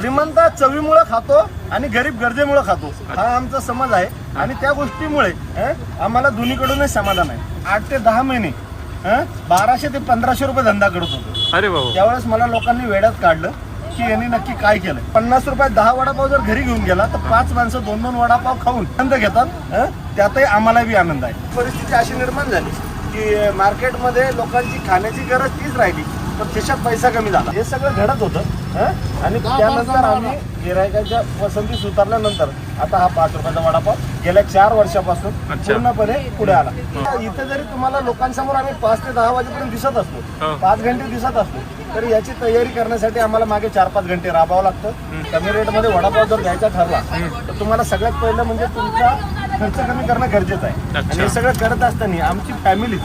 श्रीमंत चवीमुळे खातो आणि गरीब गरजेमुळे खातो. हा आमचा समज आहे. आणि त्या गोष्टीमुळे आम्हाला दोन्हीकडूनच समाधान आहे. आठ ते दहा महिने बाराशे ते पंधराशे रुपये धंदा करत होतो. अरे भाऊ त्यावेळेस मला लोकांनी वेड्यात काढलं की यांनी नक्की काय केलं पन्नास रुपयात दहा वडापाव जर घरी घेऊन गेला तर पाच माणसं दोन दोन वडापाव खाऊन आनंद घेतात हं? त्यातही आम्हाला बी आनंद आहे. परिस्थिती अशी निर्माण झाली की मार्केटमध्ये लोकांची खाण्याची गरज तीच राहिली. पण खिशात पैसा कमी झाला हे सगळं घडत होतं हं? आणि त्यानंतर आम्ही गिरायकाच्या पसंतीस उतरल्यानंतर आता हा पाच रुपयाचा वडापाव गेल्या चार वर्षापासून अच्छा. पूर्णपणे पुढे आला इथे जरी तुम्हाला लोकांसमोर आम्ही पाच ते दहा वाजेपर्यंत दिसत असतो हो. पाच घंटे दिसत असतो तर याची तयारी करण्यासाठी आम्हाला मागे चार पाच घंटे राबावं लागतं कमी रेटमध्ये वडापाव जर घ्यायचा ठरला तर तुम्हाला सगळ्यात पहिलं म्हणजे तुमचा खर्च कमी करणं गरजेचं आहे अच्छा. आणि हे सगळं करत असताना आमची फॅमिलीच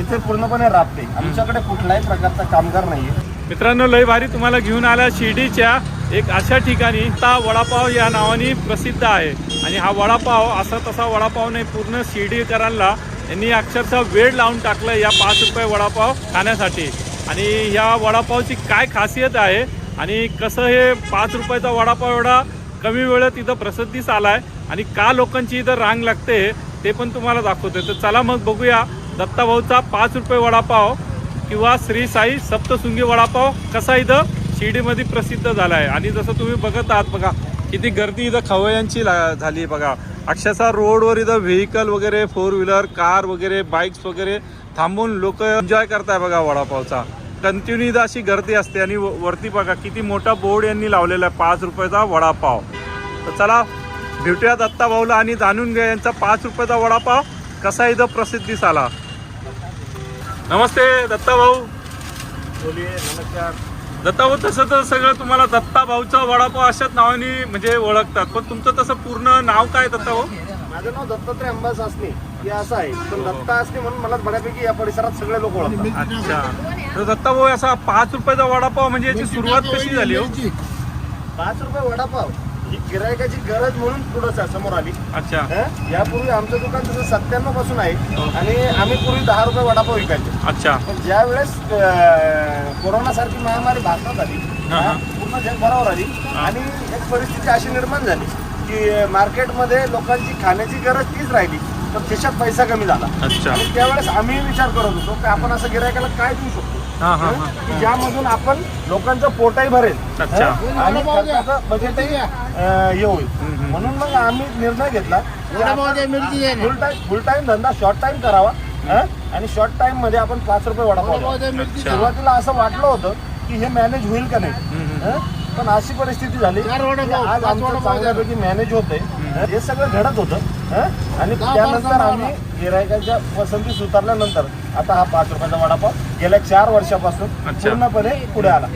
इथे पूर्णपणे राबते. आमच्याकडे कुठलाही प्रकारचा कामगार नाहीये. मित्रांनो लय भारी तुम्हाला घेऊन आल्या शिर्डीच्या एक अशा ठिकाणी. ता वडापाव या नावाने प्रसिद्ध आहे. आणि हा वडापाव असा तसा वडापाव नाही पूर्ण शिर्डीकरांना यांनी अक्षरशः वेळ लावून टाकलं या पाच रुपये वडापाव खाण्यासाठी. आणि या वडापावची काय खासियत आहे आणि कसं हे पाच रुपयाचा वडापाव एवढा कमी वेळेत इथं प्रसिद्धीस आला आहे आणि का लोकांची इथं रांग लागते ते पण तुम्हाला दाखवते तर चला मग बघूया दत्ताभाऊचा पाच रुपये वडापाव किंवा श्री साई सप्तशृंगी वडापाव कसा इथं शिर्डीमध्ये प्रसिद्ध झाला आहे आणि जसं तुम्ही बघत आहात बघा किती गर्दी इथं खवयांची ला- झाली बघा. अक्षरशः रोडवर इथं व्हेकल वगैरे फोर व्हीलर कार वगैरे बाईक्स वगैरे थांबून लोक एन्जॉय करताय बघा वडापावचा. कंटिन्यू इथं अशी गर्दी असते आणि व- वरती बघा किती मोठा बोर्ड यांनी लावलेला आहे पाच रुपयाचा वडापाव. तर चला भेटूया दत्ता भाऊला आणि जाणून घ्या यांचा पाच रुपयाचा वडापाव कसा इथं प्रसिद्धीस आला नमस्ते दत्ता भाऊ. बोलिये नमस्कार. दत्ता भाऊ तसं तर सगळं तुम्हाला दत्ता भाऊचा वडापाव अशाच नावाने म्हणजे ओळखतात. पण तुमचं तसं पूर्ण नाव काय दत्ता भाऊ? माझं नाव दत्तात्रय अंबास असणे. हे असं आहे. पण दत्ता असणे म्हणून मला बऱ्यापैकी या परिसरात सगळे लोक ओळखतात. अच्छा. तर दत्ता भाऊ असा पाच रुपयाचा वडापाव म्हणजे याची सुरुवात कशी झाली हो? पाच रुपये वडापाव. ही गिरायकाची गरज म्हणून पुढं समोर आली. अच्छा. हं? यापूर्वी आमचं दुकान तसं सत्त्याण्णवपासून आहे. आणि आम्ही पूर्वी दहा रुपये वडापाव विकायचो. अच्छा. पण ज्या वेळेस कोरोना सारखी महामारी भारतात आली हा, हा. पूर्ण जगभरावर आली आणि एक परिस्थिती अशी निर्माण झाली की अं, मार्केटमध्ये लोकांची खाण्याची गरज तीच राहिली तर खिशात पैसा कमी झाला. अच्छा. आणि त्यावेळेस आम्ही विचार करत होतो की आपण असं गिरायकाला काय देऊ शकतो? हा हा की ज्यामधून आपण लोकांचं पोटही भरेल अच्छा. आणि खर्चाचं बजेटही अं, हे होईल हम्म. म्हणून मग आम्ही निर्णय घेतला की आपण मिरची फुल टाइम फुल टाइम धंदा शॉर्ट टाइम करावा हं? आणि शॉर्ट टाइममध्ये आपण पाच रुपये वडापाव द्यावा. अच्छा. सुरुवातीला असं वाटलं होतं की हे मॅनेज होईल का नाही. हं? पण अशी परिस्थिती झाली चार की वडापाव, आज पाच आमचं वडापाव चांगल्यापैकी मॅनेज होतंय हं? हे सगळं घडत होतं हं? आणि दहा त्यानंतर आम्ही गिरायकाच्या पसंतीस उतरल्यानंतर आता हा पाच रुपयाचा वडापाव गेल्या चार वर्षापासून अच्छा. पूर्णपणे पुढे आला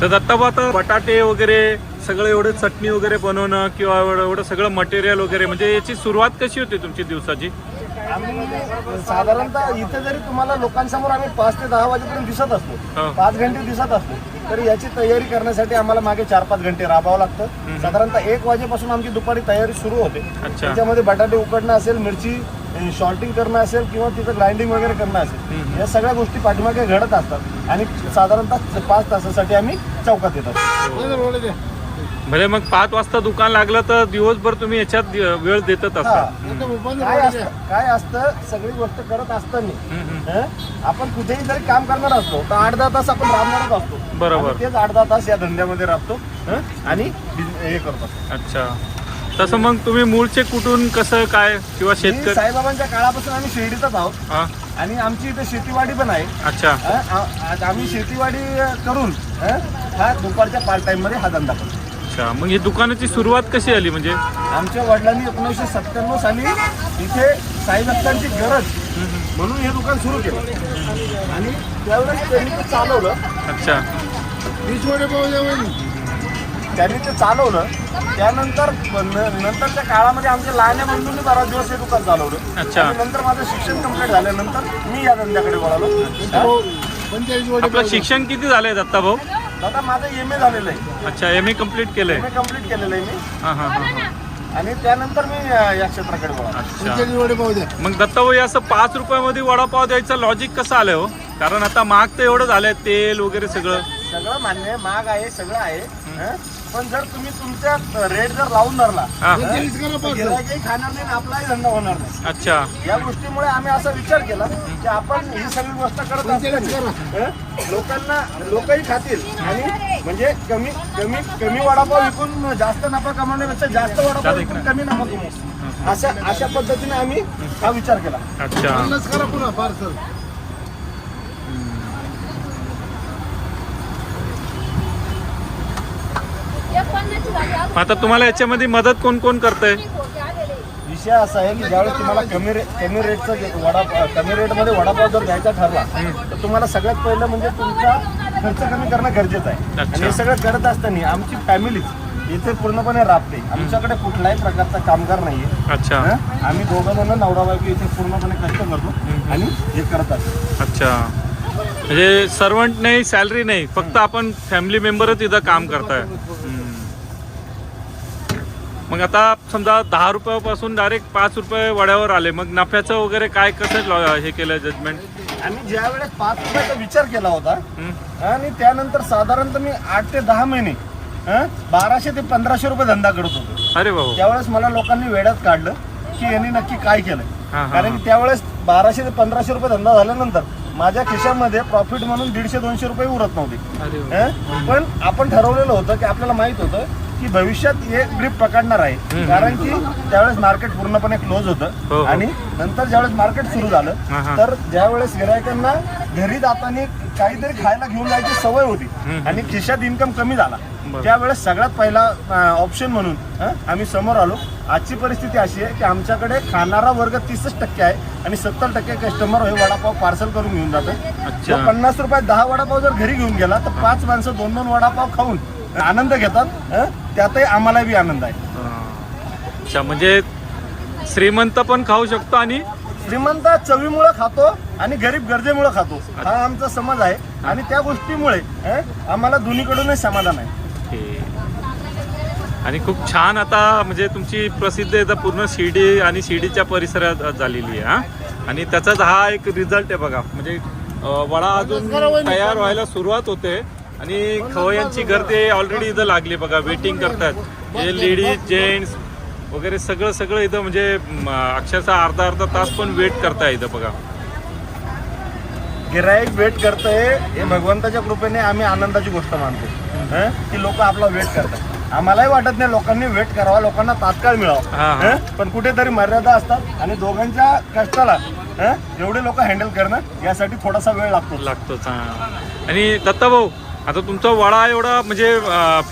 तर दत्ताबा आता बटाटे वगैरे सगळं एवढं चटणी वगैरे बनवणं किंवा एवढं एवढं सगळं मटेरियल वगैरे म्हणजे याची सुरुवात कशी होती तुमची दिवसाची आम्ही साधारणतः इथे जरी तुम्हाला लोकांसमोर आम्ही पाच ते दहा वाजेपर्यंत दिसत असतो हो. पाच घंटे दिसत असतो तरी याची तयारी करण्यासाठी आम्हाला मागे चार पाच घंटे राबावं लागतं. साधारणतः एक वाजेपासून आमची दुपारी तयारी सुरू होते. त्याच्यामध्ये बटाटे उकडणं असेल मिरची शॉर्टिंग करणं असेल किंवा तिथं ग्राइंडिंग वगैरे करणं असेल. या सगळ्या गोष्टी पाठीमागे घडत असतात आणि साधारणतः पाच तासासाठी आम्ही चौकात येतात म्हणजे मग पाच वाजता दुकान लागलं तर दिवसभर तुम्ही याच्यात वेळ देतच हा. असता काय असतं काय असतं सगळी गोष्ट करत असताना हम्म, हम्म. हं? आपण कुठेही जरी काम करणार असतो तर आठ दहा तास आपण राबणारच असतो बरोबर. तेच आठ दहा तास या धंद्यामध्ये राबतो हं? आणि हे करतो अच्छा तसं मग तुम्ही मूळचे कुठून कसं काय किंवा शेतकरी साईबाबांच्या काळापासून आम्ही शिर्डीतच आहोत आणि आमची इथे शेतीवाडी पण आहे अच्छा हं? आम्ही शेतीवाडी करून हं? हा दुपारच्या पार्ट टाइममध्ये हा धंदा करतो अच्छा मग ही दुकानाची सुरुवात कशी आली म्हणजे? आमच्या वडिलांनी एकोणीसशे सत्त्याण्णव साली इथे साई भक्तांची गरज म्हणून हे दुकान सुरू केलं. आणि त्यावेळेस त्यांनी ते चालवलं. अच्छा. त्यांनी ते चालवलं. त्यानंतर न- नंतरच्या काळामध्ये आमच्या लहान्या बंधूंनी बराच दिवस हे दुकान चालवलं. अच्छा. आणि नंतर माझं शिक्षण कंप्लीट झाल्यानंतर मी या धंद्याकडे वळालो. हा? पंचेचाळीस आपलं शिक्षण किती झालंय दत्ता भाऊ? दादा माझं एम ए झालेलं आहे. अच्छा एम ए कंप्लीट केलंय. एम ए कंप्लीट केलेलं आहे मी. हा हा हा हा. आणि त्यानंतर मी अं, या क्षेत्राकडे वळालो अच्छा. पंचेचाळीस वडापाव द्या. मग दत्ता भाऊ हे असं पाच रुपयामध्ये वडापाव द्यायचं लॉजिक कसं आलंय हो? कारण आता महाग तर एवढं झालंय तेल वगैरे सगळं. सगळं मान्य आहे महाग आहे सगळं आहे. हं? पण जर तुम्ही तुमच्या रेट जर लावून धरला हा. गिऱ्हाईकही खाणार नाही आणि आपलाही धंदा होणार नाही. अच्छा. या गोष्टीमुळे आम्ही असा विचार केला की आपण ही सगळी गोष्ट करत असताना हं? लोकांना लोकही खातील. आणि म्हणजे कमी कमी कमी वडापाव विकून जास्त नफा कमावण्यापेक्षा जास्त वडापाव विकून कमी नफा कमवू. अशा अशा पद्धतीने आम्ही हा विचार केला. अच्छा. पन्नास करा पुन्हा पार्सल आता तुम्हाला याच्यामध्ये मदत कोण कोण करतंय? विषय असा आहे की ज्यावेळेस तुम्हाला कमी रेट कमी रेटचा वडा कमी रेटमध्ये वडापाव जर द्यायचा ठरला तर तुम्हाला सगळ्यात पहिलं म्हणजे तुमचा खर्च कमी करणं गरजेचं आहे. आणि हे सगळं करत असताना आमची फॅमिलीच इथे पूर्णपणे राबते. आमच्याकडे कुठलाही प्रकारचा कामगार नाहीये. अच्छा? आम्ही दोघं जण नवरा बायको इथे पूर्णपणे कष्ट करतो आणि हे करत असतो. अच्छा. म्हणजे सर्वंट नाही सॅलरी नाही फक्त आपण फॅमिली मेंबरच इथं काम करताय. मग आता समजा दहा रुपयापासून डायरेक्ट पाच रुपये वड्यावर आले. मग नफ्याचं वगैरे काय कसं हे केलं जजमेंट आम्ही ज्या वेळेस पाच रुपयाचा विचार केला होता आणि त्यानंतर साधारणतः मी आठ ते दहा महिने हं? बाराशे ते पंधराशे रुपये धंदा करत होतो. अरे भाऊ त्यावेळेस मला लोकांनी वेड्यात काढलं की यांनी नक्की काय केलं. कारण की त्यावेळेस बाराशे ते पंधराशे रुपये धंदा झाल्यानंतर माझ्या खिशामध्ये प्रॉफिट म्हणून दीडशे दोनशे रुपये उरत नव्हते? पण आपण ठरवलेलं होतं की आपल्याला माहीत होतं की भविष्यात हे ग्रीप पकडणार आहे. कारण की त्यावेळेस मार्केट पूर्णपणे क्लोज हो, होतं हो. आणि नंतर ज्यावेळेस मार्केट सुरू हा, झालं हा. तर ज्यावेळेस गिरायकांना घरी जाताना काहीतरी खायला घेऊन जायची सवय होती. आणि खिशात इन्कम कमी झाला. त्यावेळेस सगळ्यात पहिला ऑप्शन म्हणून हं, आम्ही समोर आलो आजची परिस्थिती अशी आहे की आमच्याकडे खाणारा वर्ग तीसच टक्के आहे आणि सत्तर टक्के कस्टमर हे वडापाव पार्सल करून घेऊन जातं पन्नास रुपयात दहा वडापाव जर घरी घेऊन गेला तर पाच माणसं दोन दोन वडापाव खाऊन आनंद घेतात. हं, त्यातही आम्हाला बी आनंद आहे. हा. अच्छा म्हणजे श्रीमंत पण खाऊ शकतो आणि? श्रीमंत चवीमुळे खातो आणि गरीब गरजेमुळे खातो. हा आमचा समज आहे. आणि त्या गोष्टीमुळे हं, आम्हाला दोन्हीकडूनच समाधान आहे. आणि खूप छान आता म्हणजे तुमची प्रसिद्ध आहे पूर्ण शिर्डी आणि शिर्डीच्या परिसरात झालेली आहे हा? आणि त्याचाच हा एक रिझल्ट आहे बघा. म्हणजे अं, वडा अजून तयार व्हायला सुरुवात होते. आणि खवयांची गर्दी ऑलरेडी इथं लागली बघा वेटिंग करतात. हे लेडीज जेंट्स वगैरे सगळं सगळं इथं म्हणजे अक्षरशः अर्धा अर्धा तास पण वेट करताय इथं बघा. गिराईक वेट करतंय हे भगवंताच्या कृपेने आम्ही आनंदाची गोष्ट मानतो. हं? की लोक आपला वेट करतात. आम्हालाही वाटत नाही लोकांनी वेट करावा लोकांना तात्काळ मिळावा? पण कुठेतरी मर्यादा असतात आणि दोघांच्या कष्टाला हं? एवढे लोक हँडल करणं यासाठी थोडासा वेळ लागतो लागतोच आणि दत्ता भाऊ आता तुमचा वडा एवढा म्हणजे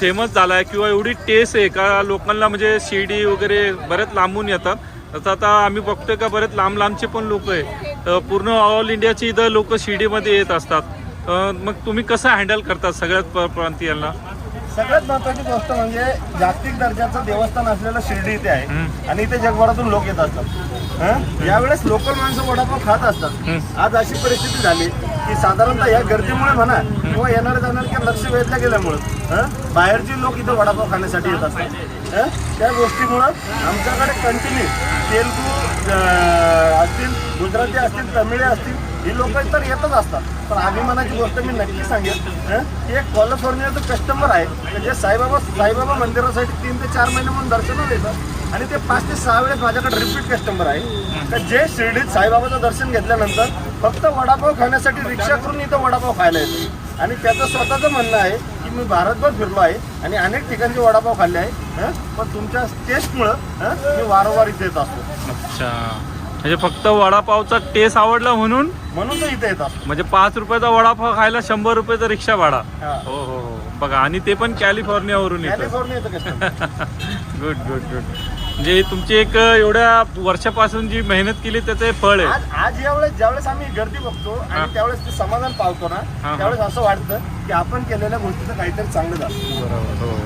फेमस झाला आहे किंवा एवढी टेस्ट आहे का? लोकांना म्हणजे शिर्डी वगैरे बरेच लांबून येतात. तसं आता आम्ही बघतोय का बरेच लांब लांबचे पण लोक आहे. तर पूर्ण ऑल इंडियाची इथं लोक शिर्डीमध्ये येत असतात. मग तुम्ही कसं हँडल करतात सगळ्यात प्रांतीयांना? सगळ्यात महत्वाची गोष्ट म्हणजे जागतिक दर्जाचं देवस्थान असलेलं शिर्डी इथे आहे. आणि इथे जगभरातून लोक येत असतात हं? यावेळेस लोकल माणसं वडापाव खात असतात. आज अशी परिस्थिती झाली की साधारणतः या गर्दीमुळे म्हणा किंवा येणाऱ्या जाणाऱ्या लक्ष वेधलं गेल्यामुळं हं? बाहेरचे लोक इथं वडापाव खाण्यासाठी येत असतात हं? त्या गोष्टीमुळं आमच्याकडे कंटिन्यू तेलगू अं, असतील गुजराती असतील तमिळे असतील हे लोक तर येतच असतात. पण अभिमानाची गोष्ट मी नक्की सांगेन की एक कॅलिफोर्नियाचं कस्टमर आहे तर जे साईबाबा साईबाबा मंदिरासाठी तीन ते चार महिने म्हणून दर्शनाला येतात आणि ते पाच ते सहा वेळेस माझ्याकडे रिपीट कस्टमर आहे. तर जे शिर्डीत साईबाबाचं दर्शन घेतल्यानंतर फक्त वडापाव खाण्यासाठी रिक्षा करून इथं वडापाव खायला येतो. आणि त्याचं स्वतःचं म्हणणं आहे की मी भारतभर फिरलो आहे आणि अनेक ठिकाणचे वडापाव खाल्ले आहे पण तुमच्या टेस्टमुळं मी वारंवार इथे येत असतो. अच्छा. म्हणजे फक्त वडापावचा टेस्ट आवडला म्हणून? म्हणून तो इथे येत असतो म्हणजे पाच रुपयाचा वडापाव खायला शंभर रुपयाचा रिक्षा भाडा. हा. हो हो हो. बघा आणि ते पण कॅलिफोर्नियावरून येतं. कॅलिफोर्निया येतं कस्टमर गुड गुड गुड म्हणजे तुमची एक एवढ्या वर्षापासून जी मेहनत केली त्याचे फळ आहे. आज आज यावेळेस ज्यावेळेस आम्ही गर्दी बघतो हा. आणि त्यावेळेस ते समाधान पावतो ना हा. त्यावेळेस असं वाटतं की आपण केलेल्या गोष्टीचं काहीतरी चांगलं झालं. बरोबर हो.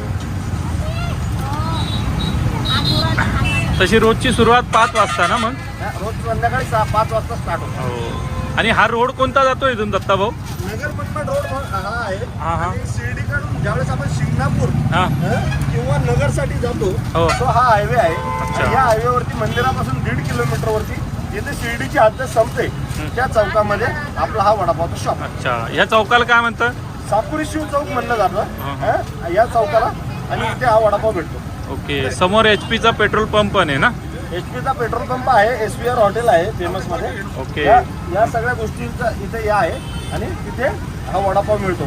तशी रोजची सुरुवात पाच वाजता ना मग? रोज संध्याकाळी सहा पाच वाजता स्टार्ट होतो. हो. आणि हा रोड कोणता जातो इथून दत्ता भाऊ नगरपटना रोड हा आहे. हा, हा. आणि शिर्डीकडून ज्यावेळेस आपण शिंगणापूर हा. हं, किंवा नगरसाठी जातो हो. तो हा हायवे आहे. अच्छा. आणि या हायवेवरती मंदिरापासून दीड किलोमीटर वरती जिथे शिर्डीची हद्द संपते त्या चौकामध्ये आपला हा वडापावचा शॉप आहे. अच्छा. ह्या चौकाला काय म्हणतं साकुरी शिव चौक म्हणलं हा, जातं हं? या चौकाला. आणि इथे हा वडापाव भेटतो. ओके. समोर एच पीचा पेट्रोल पंप पण आहे ना? एच पीचा पेट्रोल पंप आहे एस पी आर हॉटेल आहे फेमसमध्ये. ओके. या या सगळ्या गोष्टींचा इथे या आहे आणि तिथे हा वडापाव मिळतो.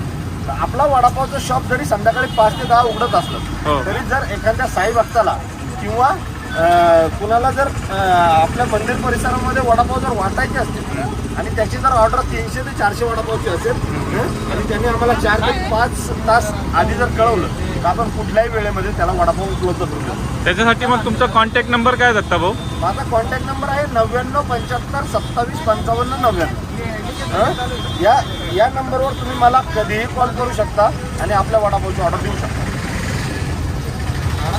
तर आपला वडापावचं शॉप जरी संध्याकाळी पाच ते दहा उघडत हो. असलं तरी जर एखाद्या साई भक्ताला किंवा अं, कुणाला जर अं, आपल्या मंदिर परिसरामध्ये वडापाव जर वाटायचे असतील आणि त्याची जर ऑर्डर तीनशे ते चारशे वडापावची असेल हं, आणि त्यांनी आम्हाला चार ते पाच तास आधी जर कळवलं तर आपण कुठल्याही वेळेमध्ये त्याला वडापाव उपलब्ध करू शकतो. त्याच्यासाठी मग तुमचा कॉन्टॅक्ट नंबर काय दत्ता भाऊ? माझा कॉन्टॅक्ट नंबर आहे नव्याण्णव पंच्याहत्तर सत्तावीस पंचावन्न नव्याण्णव. हं? या या नंबरवर तुम्ही मला कधीही कॉल करू शकता आणि आपल्या वडापावची ऑर्डर देऊ शकता.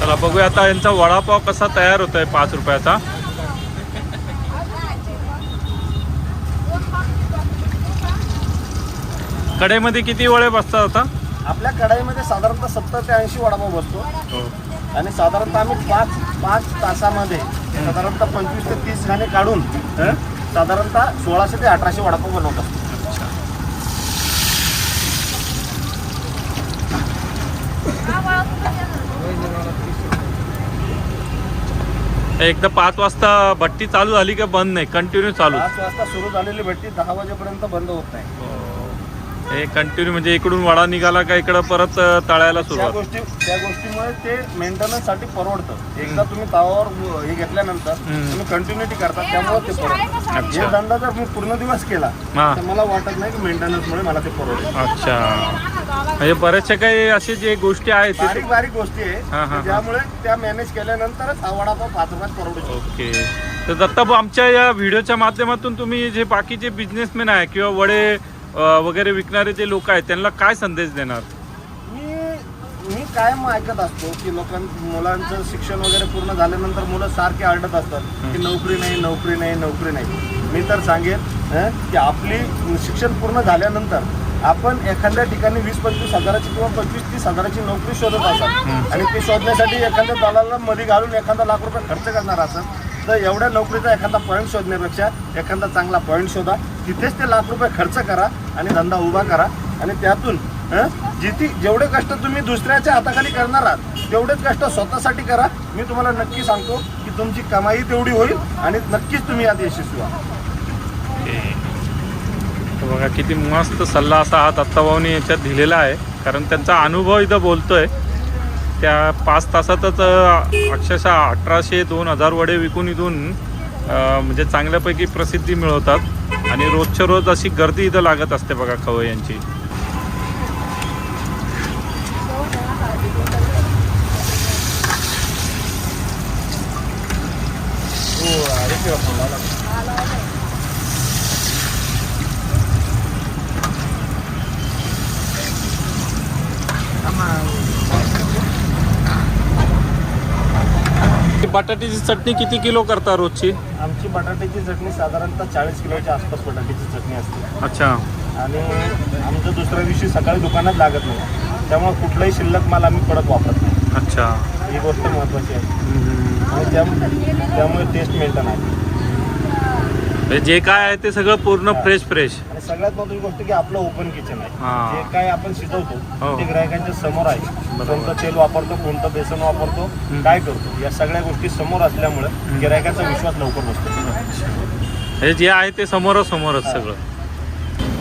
चला बघूया आता यांचा वडापाव कसा तयार होत आहे पाच रुपयाचा. कडेमध्ये किती वडे बसतात आता? आपल्या कढाईमध्ये साधारणतः सत्तर ते ऐंशी वडापाव बसतो. आणि साधारणतः आम्ही पाच पाच तासामध्ये साधारणतः पंचवीस ते तीस घाणे काढून हं? साधारणतः सोळाशे ते अठराशे वडापाव बनवत असतो. एकदा पाच वाजता भट्टी चालू झाली का बंद नाही? कंटिन्यू चालू. पाच वाजता सुरू झालेली भट्टी दहा वाजेपर्यंत बंद होत नाही. हे कंटिन्यू म्हणजे इकडून वडा निघाला का इकडं परत तळायला त्या सुरुवात? गोष्टी त्या गोष्टीमुळे ते मेंटेनन्ससाठी परवडतं. एकदा तुम्ही तावावर हे घेतल्यानंतर हम्म. तुम्ही कंटिन्युटी करता त्यामुळे ते परवडतं. अच्छा. हे धंदा जर मी पूर्ण दिवस केला हा. तर मला वाटत नाही की मेंटेनन्स मुळे मला ते परवडेल अच्छा. म्हणजे बऱ्याचशा काही असे जे गोष्टी आहेत ते बारीक बारीक गोष्टी आहे हा, हा, ज्यामुळे त्या मॅनेज केल्यानंतरच हा वडापाव पाच रुपयात परवडू शकतो. ओके. तर दत्ताभाऊ आमच्या या व्हिडिओच्या माध्यमातून तुम्ही जे बाकीचे बिझनेसमॅन आहे किंवा वडे वगैरे विकणारे जे लोक आहेत त्यांना काय संदेश देणार? मी मी कायम ऐकत असतो की लोकां मुलांचं शिक्षण वगैरे पूर्ण झाल्यानंतर मुलं सारखे आरडत असतात की नोकरी नाही नोकरी नाही नोकरी नाही. मी तर सांगेन की आपली शिक्षण पूर्ण झाल्यानंतर आपण एखाद्या ठिकाणी वीस पंचवीस हजाराची किंवा पंचवीस तीस हजाराची नोकरी शोधत असाल आणि ती शोधण्यासाठी एखाद्या दलाला मध्ये घालून एखादा लाख रुपये खर्च करणार असेल तर एवढ्या नोकरीचा एखादा पॉईंट शोधण्यापेक्षा एखादा चांगला पॉईंट शोधा. तिथेच ते लाख रुपये खर्च करा आणि धंदा उभा करा. आणि त्यातून जिथे जेवढे कष्ट तुम्ही दुसऱ्याच्या हाताखाली करणार आहात तेवढेच कष्ट स्वतःसाठी करा. मी तुम्हाला नक्की सांगतो की तुमची कमाई तेवढी होईल आणि नक्कीच तुम्ही यात यशस्वी व्हा बघा किती मस्त सल्ला असा हा दत्ताभाऊनी याच्यात दिलेला आहे. कारण त्यांचा अनुभव इथं बोलतोय. त्या पाच तासातच अक्षरशः अठराशे दोन हजार वडे विकून इथून म्हणजे चांगल्यापैकी प्रसिद्धी मिळवतात. आणि रोजच्या रोज अशी गर्दी इथं लागत असते बघा खवय यांची. बटाट्याची चटणी किती किलो करता रोजची? आमची बटाट्याची चटणी साधारणतः चाळीस किलोच्या आसपास बटाट्याची चटणी असते. अच्छा. आणि आमचं दुसऱ्या दिवशी सकाळी दुकानात लागत नाही. त्यामुळे कुठलाही शिल्लक माल आम्ही परत वापरत नाही. अच्छा. ही गोष्ट महत्त्वाची आहे. आणि त्यामुळे टेस्ट मेंटेन आहे म्हणजे जे काय आहे ते सगळं पूर्ण फ्रेश फ्रेश आणि सगळ्यात महत्त्वाची गोष्ट की आपलं ओपन किचन आहे. हा. जे काय आपण शिजवतो हो. ते ग्राहकांच्या समोर आहे. बरोबर. कोणतं तेल वापरतो कोणतं बेसन वापरतो काय करतो या सगळ्या गोष्टी समोर असल्यामुळे गिरायकाचा विश्वास लवकर बसतो. हे जे आहे ते समोरासमोरच सगळं.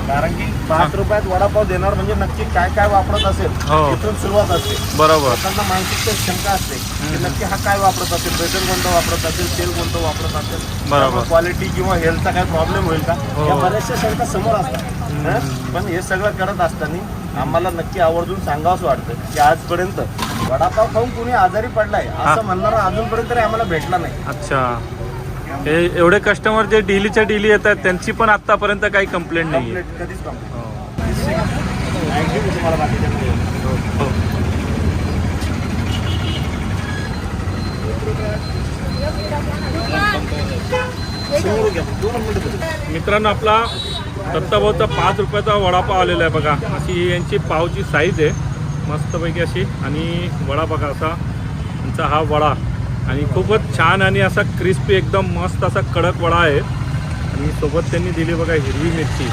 कारण की पाच रुपयात वडापाव देणार म्हणजे नक्की काय काय वापरत असेल हो. तिथून सुरुवात असते बरोबर लोकांना मानसिक शंका असते की नक्की हा काय वापरत असेल बेसन कोणतं वापरत असेल तेल कोणतं वापरत असेल बरोबर. क्वालिटी किंवा हेल्थचा काय प्रॉब्लेम होईल का हो. या बऱ्याचशा शंका समोर असतात हं? पण हे सगळं करत असताना आम्हाला नक्की आवर्जून सांगावंच वाटतं की आजपर्यंत वडापाव खाऊन कुणी आजारी पडलाय. असं म्हणणारा अजूनपर्यंत तरी आम्हाला भेटला नाही अच्छा हे एवढे कस्टमर जे डेलीच्या डेली येतात त्यांची पण आतापर्यंत काही कंप्लेंट नाही. हो. मिनिटं मित्रांनो आपला दत्ताभाऊचा पाच रुपयाचा वडापाव आलेला आहे बघा. अशी यांची पावची साईज आहे. मस्तपैकी अशी. आणि वडा बघा असा. यांचा हा वडा. आणि खूपच छान आणि असा क्रिस्पी एकदम मस्त असा कडक वडा आहे. आणि सोबत त्यांनी दिली बघा हिरवी मिरची.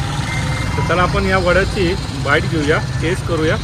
तर चला आपण या वड्याची बाईट घेऊया टेस्ट करूया.